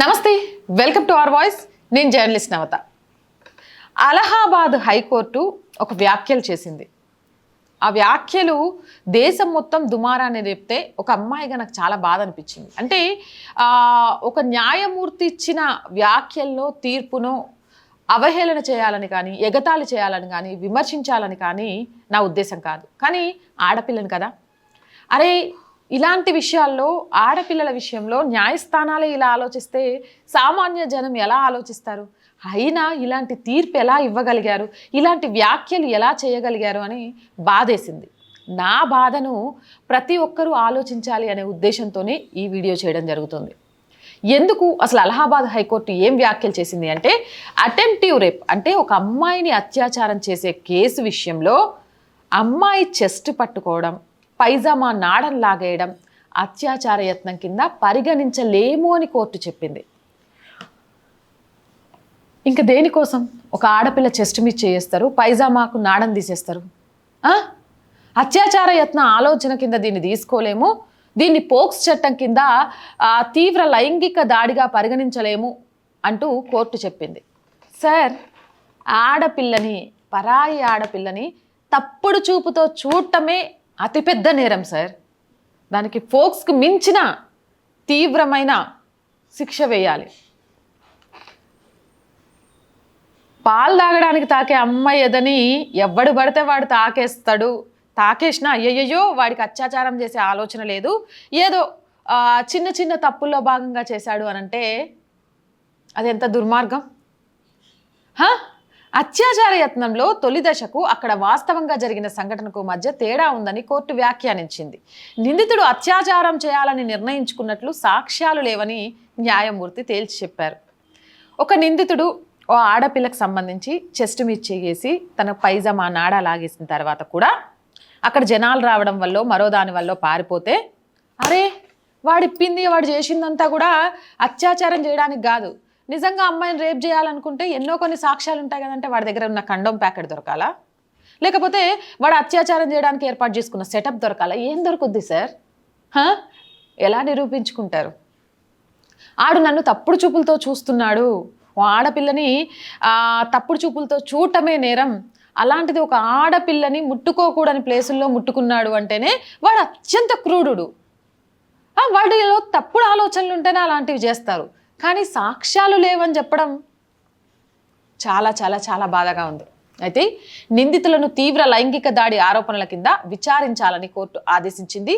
నమస్తే welcome to our voice. నేను journalist Navata. Allahabad high court ఒక వ్యాఖ్యలు చేసింది. ఆ వ్యాఖ్యలు దేశం మొత్తం దుమారాన్ని రేపితే ఒక అమ్మాయిగా నాకు చాలా బాధ అనిపించింది. అంటే ఒక న్యాయమూర్తి ఇచ్చిన వ్యాఖ్యల్లో తీర్పును అవహేళన చేయాలని కానీ ఎగతాళి చేయాలని కానీ విమర్శించాలని కానీ నా ఉద్దేశం కాదు. కానీ ఆడపిల్లని కదా. అరే ఇలాంటి విషయాల్లో ఆడపిల్లల విషయంలో న్యాయస్థానాలే ఇలా ఆలోచిస్తే సామాన్య జనం ఎలా ఆలోచిస్తారు? అయినా ఇలాంటి తీర్పు ఎలా ఇవ్వగలిగారు? ఇలాంటి వ్యాఖ్యలు ఎలా చేయగలిగారు అని బాధేసింది. నా బాధను ప్రతి ఒక్కరూ ఆలోచించాలి అనే ఉద్దేశంతోనే ఈ వీడియో చేయడం జరుగుతుంది. ఎందుకు? అసలు అలహాబాద్ హైకోర్టు ఏం వ్యాఖ్యలు చేసింది అంటే అటెంప్టివ్ రేప్ అంటే ఒక అమ్మాయిని అత్యాచారం చేసే కేసు విషయంలో అమ్మాయి చెస్ట్ పట్టుకోవడం. పైజామా నాడం లాగేయడం అత్యాచార యత్నం కింద పరిగణించలేము అని కోర్టు చెప్పింది. ఇంకా దేనికోసం? ఒక ఆడపిల్ల చెస్ట్ మీద చేస్తారు పైజామాకు నాడం తీసేస్తారు. అత్యాచార యత్న ఆలోచన కింద దీన్ని తీసుకోలేము దీన్ని పోక్స్ చట్టం కింద తీవ్ర లైంగిక దాడిగా పరిగణించలేము అంటూ కోర్టు చెప్పింది. సార్ ఆడపిల్లని పరాయి ఆడపిల్లని తప్పుడు చూపుతో చూడటమే అతిపెద్ద నేరం సార్. దానికి ఫోక్స్కి మించిన తీవ్రమైన శిక్ష వేయాలి. పాలు తాగడానికి తాకే అమ్మాయి ఎదని ఎవడు పడితే వాడు తాకేస్తాడు. తాకేసినా అయ్యయ్యో వాడికి అత్యాచారం చేసే ఆలోచన లేదు. ఏదో చిన్న చిన్న తప్పుల్లో భాగంగా చేశాడు అనంటే అది ఎంత దుర్మార్గం? హా? అత్యాచార యత్నంలో తొలి దశకు అక్కడ వాస్తవంగా జరిగిన సంఘటనకు మధ్య తేడా ఉందని కోర్టు వ్యాఖ్యానించింది. నిందితుడు అత్యాచారం చేయాలని నిర్ణయించుకున్నట్లు సాక్ష్యాలు లేవని న్యాయమూర్తి తేల్చి చెప్పారు. ఒక నిందితుడు ఓ ఆడపిల్లకు సంబంధించి చెస్ట్ మీద చేసి తన పైజమా నాడా లాగేసిన తర్వాత కూడా అక్కడ జనాలు రావడం వల్ల మరో దాని వల్ల పారిపోతే అరే వాడిప్పింది వాడు చేసిందంతా కూడా అత్యాచారం చేయడానికి కాదు. నిజంగా అమ్మాయిని రేప్ చేయాలనుకుంటే ఎన్నో కొన్ని సాక్ష్యాలు ఉంటాయి కదంటే వాడి దగ్గర ఉన్న కండోమ్ ప్యాకెట్ దొరకాలా? లేకపోతే వాడు అత్యాచారం చేయడానికి ఏర్పాటు చేసుకున్న సెటప్ దొరకాలా? ఏం దొరుకుద్ది సార్? ఎలా నిరూపించుకుంటారు? ఆడు నన్ను తప్పుడు చూపులతో చూస్తున్నాడు. ఓ ఆడపిల్లని తప్పుడు చూపులతో చూడటమే నేరం. అలాంటిది ఒక ఆడపిల్లని ముట్టుకోకూడని ప్లేసుల్లో ముట్టుకున్నాడు అంటేనే వాడు అత్యంత క్రూడు వాడిలో తప్పుడు ఆలోచనలు ఉంటేనే అలాంటివి చేస్తారు. కానీ సాక్ష్యాలు లేవని చెప్పడం చాలా చాలా చాలా బాధగా ఉంది. అయితే నిందితులను తీవ్ర లైంగిక దాడి ఆరోపణల కింద విచారించాలని కోర్టు ఆదేశించింది.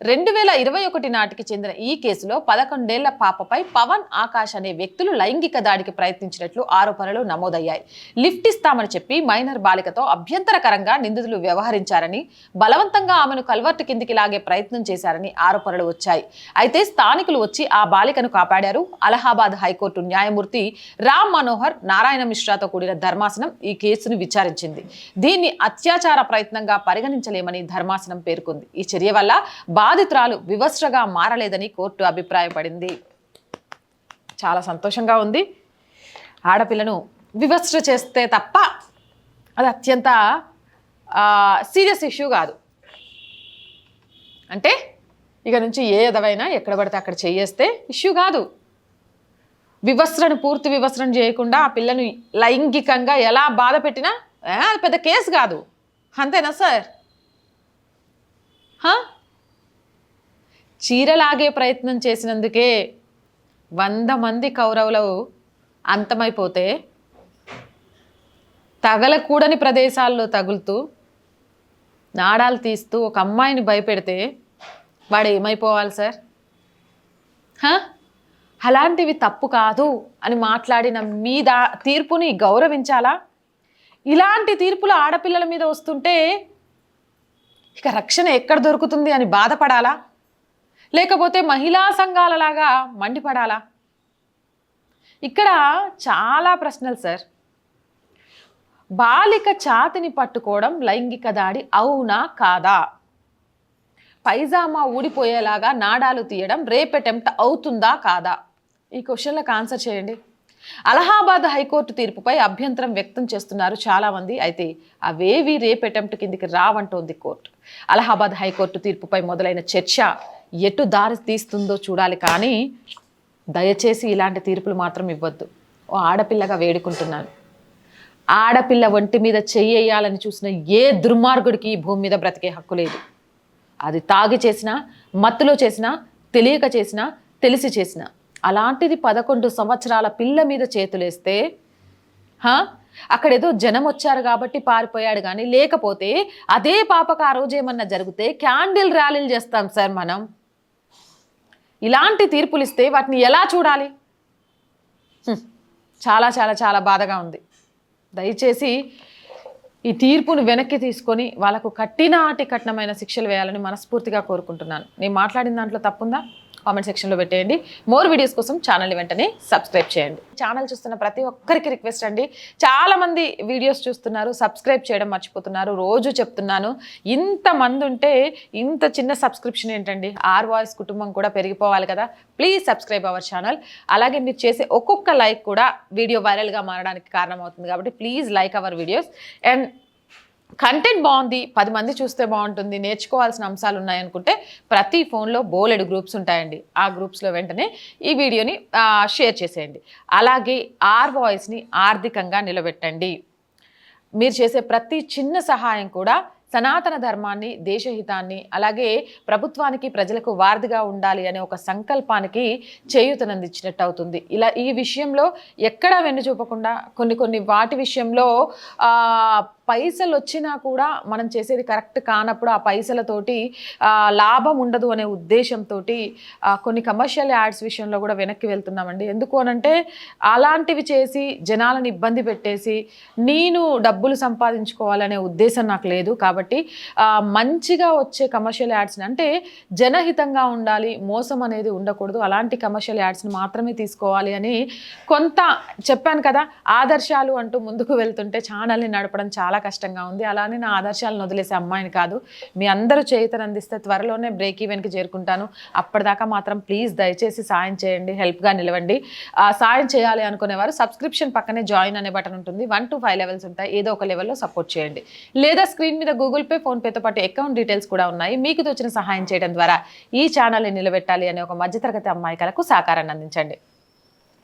రెండు వేల ఇరవై ఒకటి నాటికి చెందిన ఈ కేసులో పదకొండేళ్ళ పాపపై పవన్ ఆకాష్ అనే వ్యక్తులు లైంగిక దాడికి ప్రయత్నించినట్లు ఆరోపణలు నమోదయ్యాయి. లిఫ్ట్ ఇస్తామని చెప్పి మైనర్ బాలికతో అభ్యంతరకరంగా నిందితులు వ్యవహరించారని బలవంతంగా ఆమెను కల్వర్టు కిందికి లాగే ప్రయత్నం చేశారని ఆరోపణలు వచ్చాయి. అయితే స్థానికులు వచ్చి ఆ బాలికను కాపాడారు. అలహాబాద్ హైకోర్టు న్యాయమూర్తి రామ్ మనోహర్ నారాయణ మిశ్రాతో కూడిన ధర్మాసనం ఈ కేసును విచారించింది. దీన్ని అత్యాచార ప్రయత్నంగా పరిగణించలేమని ధర్మాసనం పేర్కొంది. ఈ చర్య వల్ల బాధితురాలు వివస్త్రగా మారలేదని కోర్టు అభిప్రాయపడింది. చాలా సంతోషంగా ఉంది. ఆడపిల్లను వివస్త్ర చేస్తే తప్ప అది అత్యంత సీరియస్ ఇష్యూ కాదు. అంటే ఇక నుంచి ఏ ఎదవైనా ఎక్కడ పడితే అక్కడ చేయేస్తే ఇష్యూ కాదు. వివస్త్రను పూర్తి వివస్త్రం చేయకుండా ఆ పిల్లను లైంగికంగా ఎలా బాధ పెట్టినా అది పెద్ద కేసు కాదు. అంతేనా సార్? హా? చీరలాగే ప్రయత్నం చేసినందుకే వంద మంది కౌరవులు అంతమైపోతే తగలకూడని ప్రదేశాల్లో తగులుతూ నాడాలు తీస్తూ ఒక అమ్మాయిని భయపెడితే వాడు ఏమైపోవాలి సార్ అలాంటివి తప్పు కాదు అని మాట్లాడిన మీద తీర్పుని గౌరవించాలా? ఇలాంటి తీర్పులు ఆడపిల్లల మీద వస్తుంటే ఇక రక్షణ ఎక్కడ దొరుకుతుంది అని బాధపడాలా? లేకపోతే మహిళా సంఘాలలాగా మండిపడాలా? ఇక్కడ చాలా ప్రశ్నలు సార్. బాలిక ఛాతిని పట్టుకోవడం లైంగిక దాడి అవునా కాదా? పైజామా ఊడిపోయేలాగా నాడాలు తీయడం రేప్ అటెంప్ట్ అవుతుందా కాదా? ఈ క్వశ్చన్లకు ఆన్సర్ చేయండి. అలహాబాద్ హైకోర్టు తీర్పుపై అభ్యంతరం వ్యక్తం చేస్తున్నారు చాలామంది. అయితే అవేవి రేప్ అటెంప్ట్ కిందికి రావంటోంది కోర్టు. అలహాబాద్ హైకోర్టు తీర్పుపై మొదలైన చర్చ ఎటు దారి తీస్తుందో చూడాలి కానీ దయచేసి ఇలాంటి తీర్పులు మాత్రం ఇవ్వద్దు. ఓ ఆడపిల్లగా వేడుకుంటున్నాను. ఆడపిల్ల ఒంటి మీద చెయ్యాలని చూసిన ఏ దుర్మార్గుడికి ఈ భూమి మీద బ్రతికే హక్కు లేదు. అది తాగి చేసినా మత్తులో చేసినా తెలియక చేసినా తెలిసి చేసినా అలాంటిది పదకొండు సంవత్సరాల పిల్ల మీద చేతులేస్తే హా? అక్కడ ఏదో జనం వచ్చారు కాబట్టి పారిపోయాడు కానీ లేకపోతే అదే పాపకు ఆ రోజు ఏమన్నా జరిగితే క్యాండిల్ ర్యాలీలు చేస్తాం సార్ మనం. ఇలాంటి తీర్పులు ఇస్తే వాటిని ఎలా చూడాలి? చాలా చాలా చాలా బాధగా ఉంది. దయచేసి ఈ తీర్పును వెనక్కి తీసుకొని వాళ్ళకు కట్టినాటి కఠినమైన శిక్షలు వేయాలని మనస్ఫూర్తిగా కోరుకుంటున్నాను. నేను మాట్లాడిన దాంట్లో తప్పుందా? కామెంట్ సెక్షన్లో పెట్టేయండి. మోర్ వీడియోస్ కోసం ఛానల్ని వెంటనే సబ్స్క్రైబ్ చేయండి. ఛానల్ చూస్తున్న ప్రతి ఒక్కరికి రిక్వెస్ట్ అండి. చాలామంది వీడియోస్ చూస్తున్నారు సబ్స్క్రైబ్ చేయడం మర్చిపోతున్నారు. రోజు చెప్తున్నాను ఇంతమంది ఉంటే ఇంత చిన్న సబ్స్క్రిప్షన్ ఏంటండి? ఆర్ వాయిస్ కుటుంబం కూడా పెరిగిపోవాలి కదా. Please subscribe our channel. అలాగే మీరు చేసే ఒక్కొక్క లైక్ కూడా వీడియో వైరల్గా మారడానికి కారణమవుతుంది కాబట్టి please like our videos. And content బాగుంది పది మంది చూస్తే బాగుంటుంది నేర్చుకోవాల్సిన అంశాలు ఉన్నాయనుకుంటే ప్రతి ఫోన్లో బోలెడు గ్రూప్స్ ఉంటాయండి. ఆ గ్రూప్స్లో వెంటనే ఈ వీడియోని షేర్ చేసేయండి. అలాగే ఆర్ వాయిస్ని ఆర్థికంగా నిలబెట్టండి. మీరు చేసే ప్రతి చిన్న సహాయం కూడా సనాతన ధర్మాన్ని దేశహితాన్ని అలాగే ప్రభుత్వానికి ప్రజలకు వారధిగా ఉండాలి అనే ఒక సంకల్పానికి చేయూతనందించినట్టు అవుతుంది. ఇలా ఈ విషయంలో ఎక్కడా వెన్ను చూపకుండా కొన్ని కొన్ని వాటి విషయంలో పైసలు వచ్చినా కూడా మనం చేసేది కరెక్ట్ కానప్పుడు ఆ పైసలతోటి లాభం ఉండదు అనే ఉద్దేశంతో కొన్ని కమర్షియల్ యాడ్స్ విషయంలో కూడా వెనక్కి వెళ్తున్నామండి. ఎందుకు అనంటే అలాంటివి చేసి జనాలను ఇబ్బంది పెట్టేసి నేను డబ్బులు సంపాదించుకోవాలనే ఉద్దేశం నాకు లేదు. కాబట్టి మంచిగా వచ్చే కమర్షియల్ యాడ్స్ని అంటే జనహితంగా ఉండాలి మోసం అనేది ఉండకూడదు. అలాంటి కమర్షియల్ యాడ్స్ని మాత్రమే తీసుకోవాలి అని కొంత చెప్పాను కదా ఆదర్శాలు అంటూ ముందుకు వెళ్తుంటే ఛానల్ని నడపడం చాలా చాలా కష్టంగా ఉంది. అలానే నా ఆదర్శాలను వదిలేసే అమ్మాయిని కాదు. మీ అందరూ చేయుతను అందిస్తే త్వరలోనే బ్రేక్ ఈవెన్కి చేరుకుంటాను. అప్పటిదాకా మాత్రం ప్లీజ్ దయచేసి సాయం చేయండి. హెల్ప్గా నిలవండి. సాయం చేయాలి అనుకునేవారు సబ్స్క్రిప్షన్ పక్కనే జాయిన్ అనే బటన్ ఉంటుంది. వన్ టు ఫైవ్ లెవెల్స్ ఉంటాయి. ఏదో ఒక లెవెల్లో సపోర్ట్ చేయండి. లేదా స్క్రీన్ మీద గూగుల్ పే ఫోన్పేతో పాటు అకౌంట్ డీటెయిల్స్ కూడా ఉన్నాయి. మీకు తోచిన సహాయం చేయడం ద్వారా ఈ ఛానల్ని నిలబెట్టాలి అనే ఒక మధ్యతరగతి అమ్మాయికలకు సహకారాన్ని అందించండి.